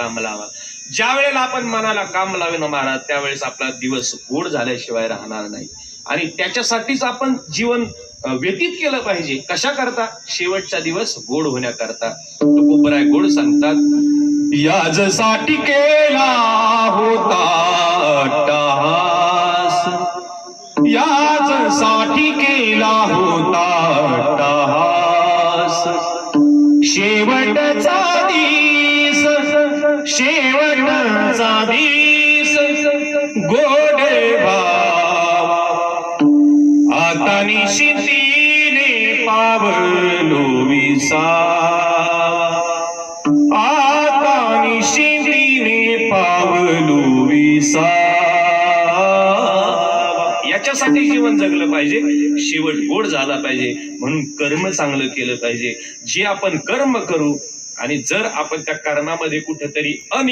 काम लावा ज्या वेळेला आपण मनाला काम लावे ना महाराज त्यावेळेस आपला दिवस गोड झाल्याशिवाय राहणार नाही. आणि त्याच्यासाठीच आपण जीवन व्यतीत केलं पाहिजे. कशा करता? शेवटचा दिवस गोड होण्याकरता. तुकोबराय गोड सांगतात याजसाठी केला होता याजसाठी केला होता शेवटचा दिवस शेवटचा दिस गोडे आता निशितीने पावलो विसा आता निशितीने पावलो विसा याच्यासाठी जीवन जगलं पाहिजे. शेवट गोड झाला पाहिजे. म्हणून कर्म चांगलं केलं पाहिजे. जे आपण कर्म करू आणि जर आपण त्या कर्मामध्ये कुठेतरी अनि